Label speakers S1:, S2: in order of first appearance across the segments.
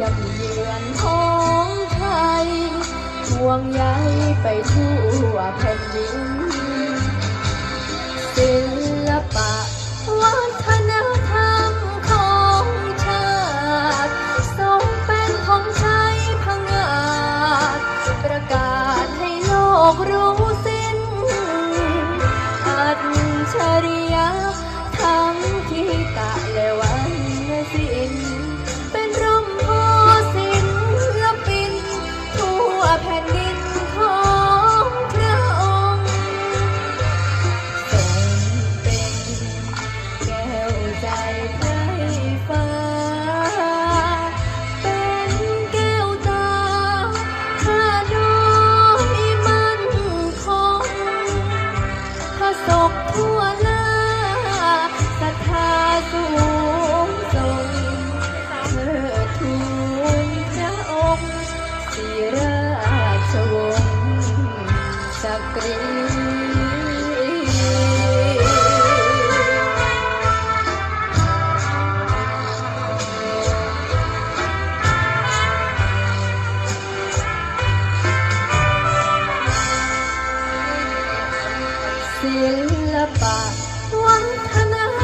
S1: ยมเยือนท้องไทยห่วงใยไปทั่วแผ่นดินศิลปะวัฒนธรรมของชาติทรงเป็นของใช้พังงาดประกาศให้โลกรู้สิ้น อัจฉริยะทั้งที่ตะและวันศิลป์ พระศก ศิลปะวัฒนธรรม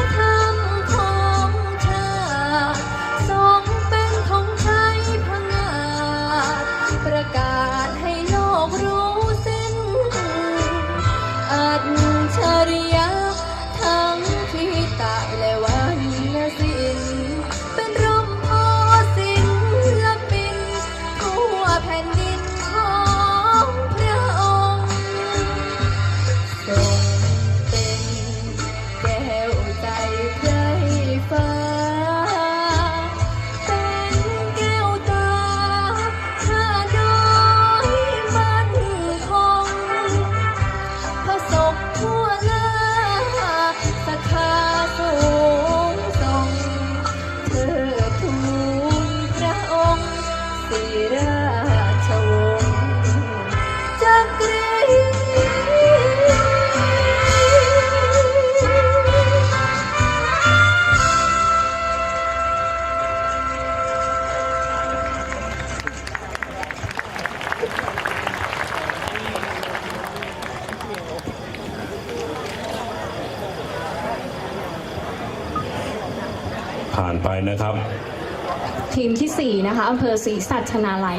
S1: ราชวงศ์จักรี
S2: ผ่านไปนะครับ
S3: ทีมที่ 4 นะคะอำเภอศรีสัชนาลัย